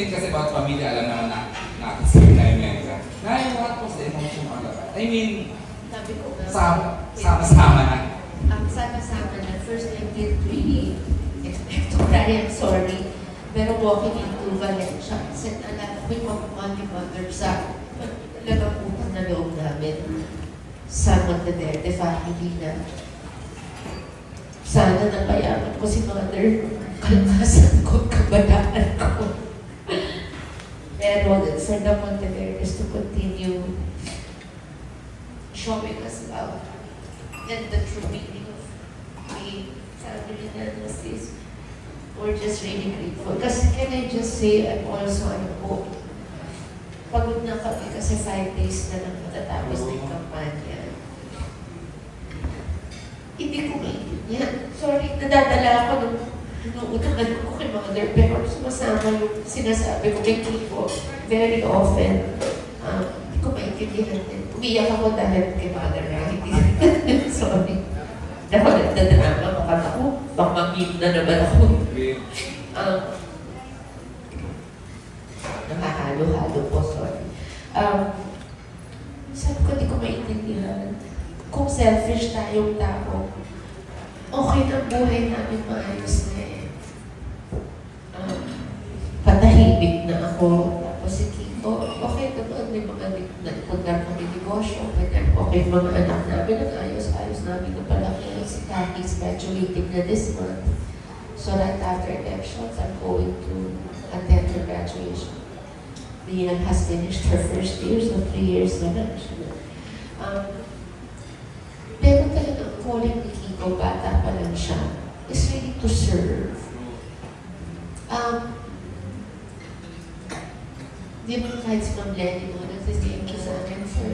din kasi about pamilya, alam naman na nakasip na yun yan. Nay, what was the emotion all about? I mean, Sabi ko sama, sama-sama na. ang sama-sama na, first I did really expect to cry, I'm sorry. Pero walking into Valencia, kasi nalala ko yung mga money mother sa talagang utang na loob namin sa Monteverde family na sana nabayaran ko si mother kalakasan ko, kabataan ko. Pero for the Monteverdes to continue showing us love and the true meaning of being family members is we're just really grateful. Kasi can I just say, I'm also, ano po, pagod na kami kasi five days na lang matatapos yung kampanya. Hindi ko maintindihan. Sorry, nadadala ako nung inuutangan ko kay mother, pero sumasama yung sinasabi ko kay Kiko very often. Um, hindi ko maintindihan din. Umiyak ako dahil kay mother hindi. Sorry. Ako nagdadrama, baka ako, baka meme na naman ako. Um, nakahalo-halo po, sorry. Um, sabi ko, di ko maintindihan. Kung selfish tayong tao, okay na buhay namin maayos na eh. Um, patahimik na ako. Tapos si Kiko, okay naman, may mga nagpunta kami negosyo. Okay, mga anak namin, nag-ayos-ayos namin na palaki. Si Taki's graduating na this month. So right after elections, I'm going to attend her graduation. Lian has finished her first year, so three years na lang siya. Um, pero talagang calling ni Kiko, bata pa lang siya, is really to serve. Um, di ba kahit si Ma'am Lenny mo, nag-thank you sa akin for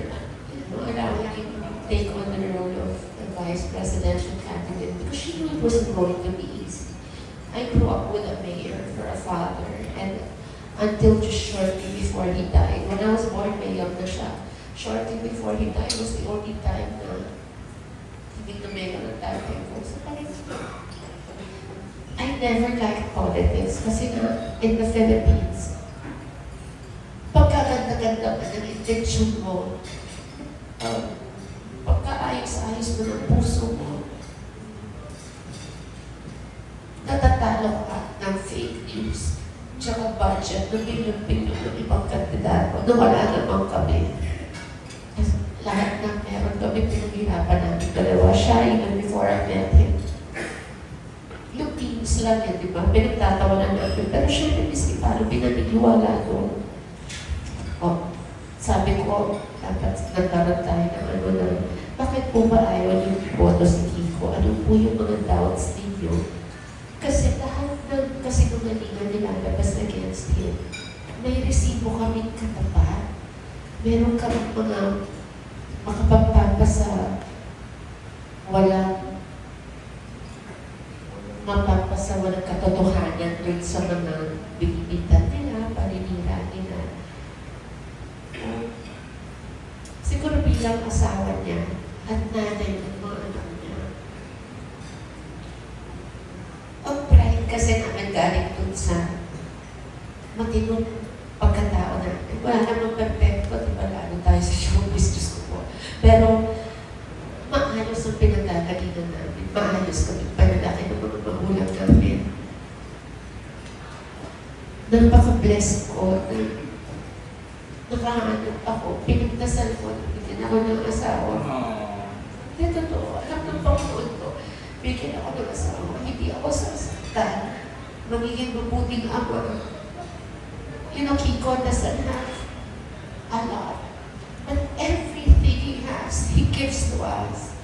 allowing take on the role of the vice presidential candidate because she knew it wasn't going to be easy. I grew up with a mayor for a father and until just shortly before he died, when I was born, mayor na siya. Shortly before he died was the only time na hindi na mayor ng tatay ko. So parang, I never liked politics kasi nga, in the Philippines, ng intention mo, um, pagkaayos-ayos mo ng puso mo, natatalo ka ng fake news, tsaka budget na bilyon-bilyon ng ibang kandidato na wala namang kami. Lahat ng meron kami pinaghirapan namin dalawa. Siya, even before I met him. Yung teams lang yan, di ba? Pinagtatawanan namin. Pero siya, miski paano pinaniniwala doon. Sabi ko, dapat nagkaroon tayo ng ano na, bakit po ba ayaw niyo iboto si Kiko? Ano po yung mga doubts ninyo? Kasi lahat ng kasinungalingan nilalabas against him, may resibo kaming katapat. Meron kaming mga makapagpapasa walang mapapasa walang katotohanan dun sa mga binibitan nila, paninira nila. Uh, siguro bilang asawa niya at nanay ng mga anak niya, ang pride kasi namin galing dun sa matinong pagkatao natin. Wala namang perfecto, di? Lalo tayo sa showbiz, Diyos ko po. Pero, maayos ang pinagdagalingan namin. Maayos kami panalaki ng mga magulang namin. Napaka-blessed ko na nakahanap ako. Pinagdasal ko na ako ng asawa. Hindi, totoo. Alam ng Panginoon ko. Bigyan ako ng asawa. Hindi ako sasaktan. Magiging mabuting ama. You know, Kiko doesn't have a lot. But everything he has, he gives to us.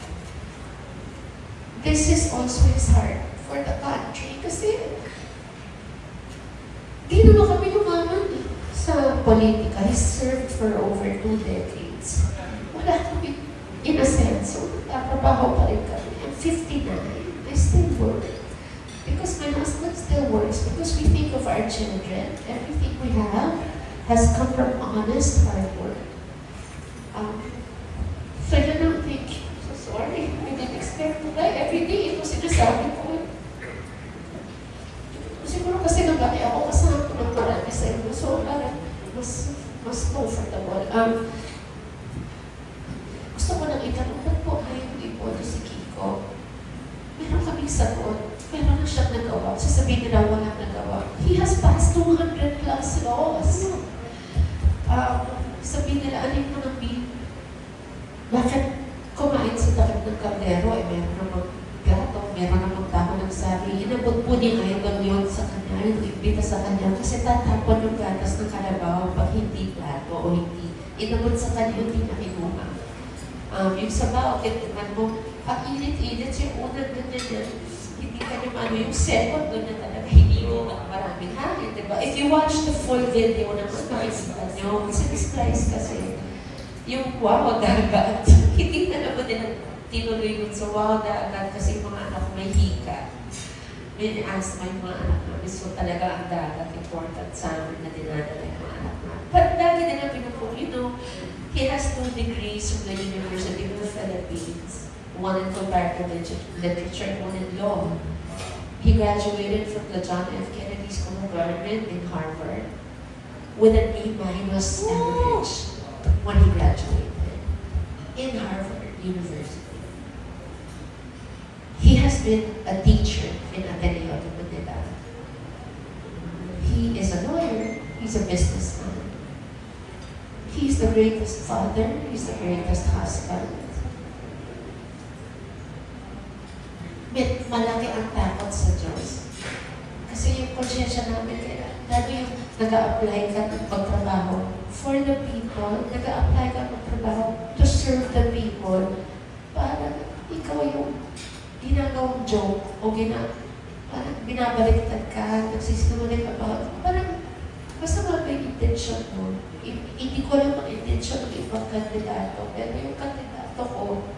This is also his heart for the country. Kasi, di naman kami lumaman eh, sa politika. He served for over two decades. In a sense. I'm 59, I still work. Because my husband still works, because we think of our children. Everything we have has come from honest hard work. Um, so yun ang thinking. So sorry, I didn't expect to die every day. Ito sinasabi ko. Siguro kasi nagaki ako kasama ko ng marami sa inyo. So Um, nagawa. Sasabihin nila wala nagawa. He has passed 200 plus laws. Um, sabihin nila, ano yung mga bill? Bakit kumain sa takip ng kaldero? Eh, meron namang gato, meron namang tao ng sabi. Inabot po ni Idol yun sa kanya, yung imbita sa kanya, kasi tatapon yung gatas ng kalabaw pag hindi plato o hindi. Inabot sa kanya, hindi na kinuha. Um, yung sabaw, titignan mo, ang init-init yung unang ganyan ka naman, ano, yung second doon na talaga, hindi mo na maraming hangin, di ba? If you watch the full video naman, makikita nyo, sinisplice kasi yung wow, dagat. hindi na naman nila tinuloy yun sa wow, dagat kasi mga anak may hika. May asthma yung mga anak namin. So talaga ang dagat important sa amin na dinadala yung mga anak namin. But lagi nila pinupong, you know, he has two degrees from the University of the Philippines. One in comparative lit- literature and one in law. He graduated from the John F. Kennedy School of Government in Harvard with an A minus average when he graduated in Harvard University. He has been a teacher in Ateneo de Manila. He is a lawyer, he's a businessman. He's the greatest father, he's the greatest husband. May malaki ang takot sa Diyos. Kasi yung konsyensya namin, lalo yung nag-a-apply ka ng pagtrabaho for the people, nag-a-apply ka ng pagtrabaho to serve the people, para ikaw yung ginagawang joke o gina, parang binabaliktad ka, nagsisinungaling ka ba, parang masama ba yung intention mo? Hindi ko alam ang intention ng ibang kandidato, pero yung kandidato ko,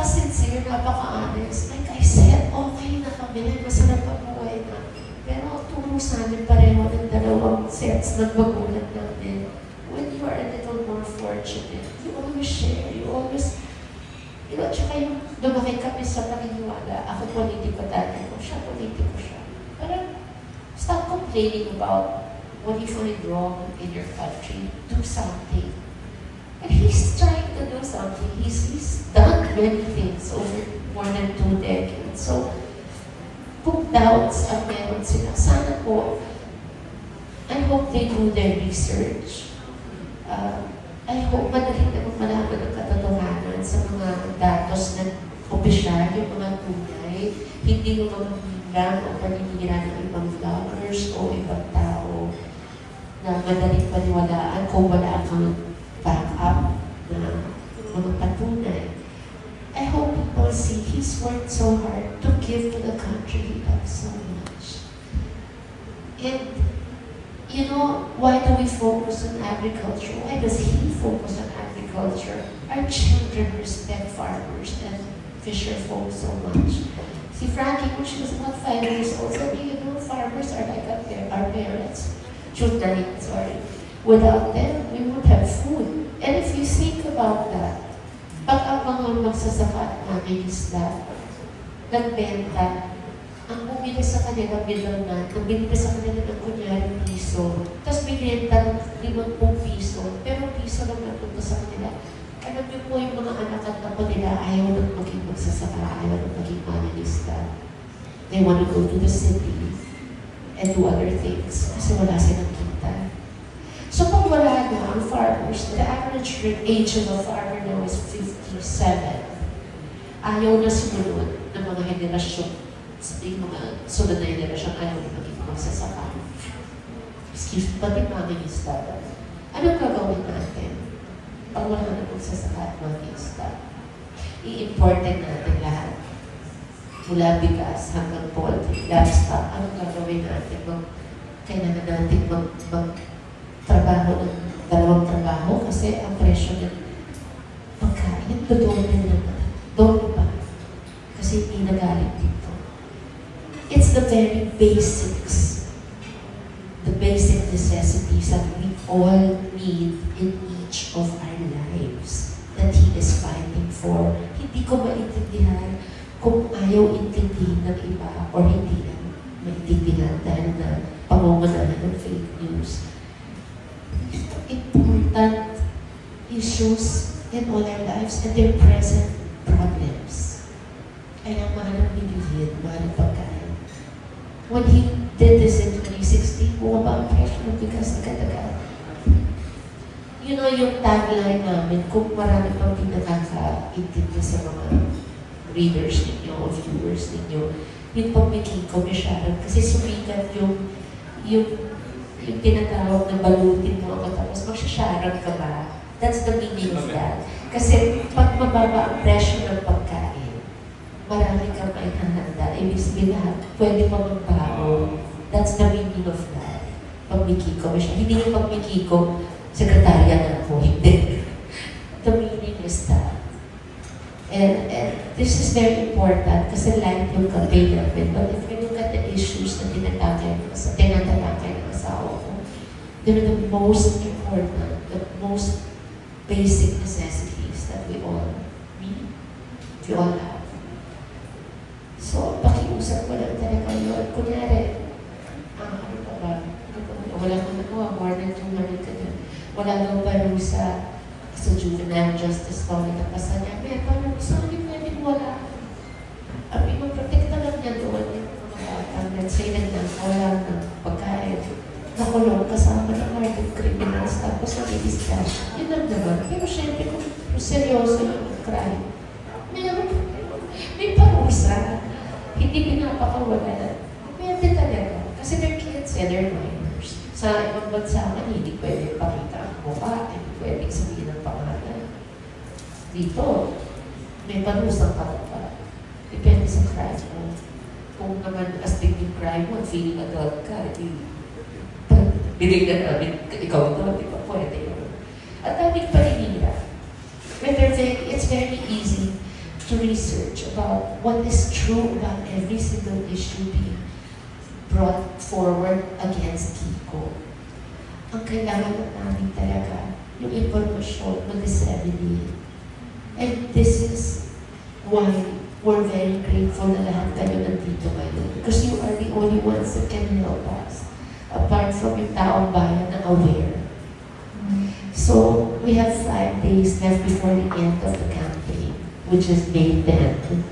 napaka-sincere, napaka-honest. Like I said, okay na kami, masarap ang buhay namin. Pero turo sa amin pareho ng dalawang sets ng magulang namin. When you are a little more fortunate, you always share, you always You know, tsaka yung lumaki kami sa paniniwala, ako politiko dati ko, siya politiko siya. Parang, stop complaining about what you find wrong in your country. Do something. And he's trying to do something. He's, he's done many things over more than two decades. So, kung doubts ang meron sila, sana po, I hope they do their research. Uh, I hope madali na malaman ang katotohanan sa mga datos ng opisyal, yung mga tunay, hindi yung mga bilang o paninira ng ibang vloggers o ibang tao na madaling paniwalaan kung wala kang backup give the country loves so much. And you know, why do we focus on agriculture? Why does he focus on agriculture? Our children respect farmers and fisher folk so much. See, Frankie, when she was about five years old, said, you know, farmers are like our, par- our parents. Sorry. Without them, we would have food. And if you think about that, pag ang mga magsasaka namin isda, nagbenta, ang bumili sa kanila, middleman, ang binili sa kanila ng kunyari piso, tapos binenta ng limang piso, pero piso lang napunta sa kanila. Alam niyo po yung mga anak at apo nila, ayaw nang maging magsasaka, ayaw nang maging manalista. They want to go to the city and do other things kasi wala silang kita. So pag wala na ang farmers, the average age of a farmer now is 57. Ayaw na sumunod mga henerasyon yung mga sunod na henerasyon ayaw na maging magsasaka. Excuse me, pati mga isda. Anong gagawin natin? Pag wala na magsasaka at mga isda. I-importin natin lahat. Mula bigas hanggang poultry, livestock. Anong gagawin natin? Mag, kailangan natin mag, mag trabaho ng dalawang trabaho kasi ang presyo ng pagkain, dodoble naman. Doble pa. Kasi hindi nagaling dito. It's the very basics, the basic necessities that we all need in each of our lives that He is fighting for. Hindi ko maintindihan kung ayaw intindihin ng iba or hindi na maintindihan dahil na pangunganahan ng fake news. It issues in all our lives and their present problems. Kaya mahal ang bilihin, mahal ang pagkain. When he did this in 2016, bumaba ang presyo ng bigas. You know, yung tagline namin, kung marami pang di nakakaintindi sa mga readers ninyo o viewers ninyo, yung pamikiko ni Sharon, kasi sumikat yung, yung, yung tinatawag na balutin mo ako, tapos magsasharon ka ba? That's the meaning of that. Kasi pag mababa ang presyo ng pagkain, marami kang may hahanda. Ibig sabihin lahat, pwede pa magbago. That's the meaning of that. Pagmikiko mo siya. Hindi yung pagmikiko, sekretarya na ako. Hindi. The meaning is that. And, and this is very important kasi light yung campaign namin. But if you look at the issues na tinatakay ng asawa, tinatalakay ng asawa ko, they're the most important, the most basic necessities that we all need, we all have. So, pakiusap ko lang talaga yun. Kunyari, ah, ano pa ba? Wala kang nagawa, more than 200 ka na. Wala daw parusa sa juvenile justice law na napasa niya. May parang gusto pwedeng wala. Ang ipaprotect na lang niya doon yung mga bata. Let's say, nagnasawa ng pagkain. Nakulong kasama ng hardened criminals tapos nag-discharge. Yun lang naman. Pero syempre, kung seryoso yung crime, may, may parusa. Hindi pinapakawalan. Pwede talaga. Kasi they're kids and they're minors. Sa ibang bansa man, hindi pwede pakita ang mukha, hindi pwede sabihin ang pangalan. Dito, may panusang katapat. Depende sa crime mo. Kung naman astig yung crime mo, feeling adult ka, di binigyan namin, ikaw ito, di ba? Pwede yun. At daming paninira. Very, it's very easy to research about what is true about every single issue being brought forward against Kiko. Ang kailangan lang namin talaga, yung impormasyon, mag-disseminate. And this is why we're very grateful that na lahat kayo nandito ngayon. Because you are the only ones that can help us. Apart from yung taong bayan na aware. So, we have five days left before the end of the campaign, which is May 10.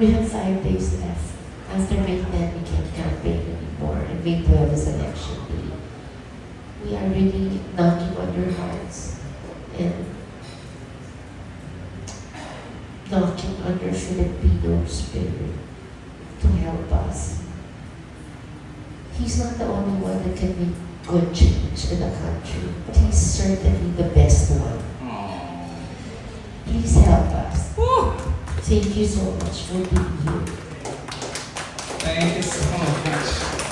We have five days left. After May 10, we can't campaign anymore, and May 12 is election day. We are really knocking on your hearts and knocking on your Filipino spirit to help us. He's not the only one that can make good change in the country, but he's certainly the best one. Please help us. Thank you so much for being here. Thank you so much.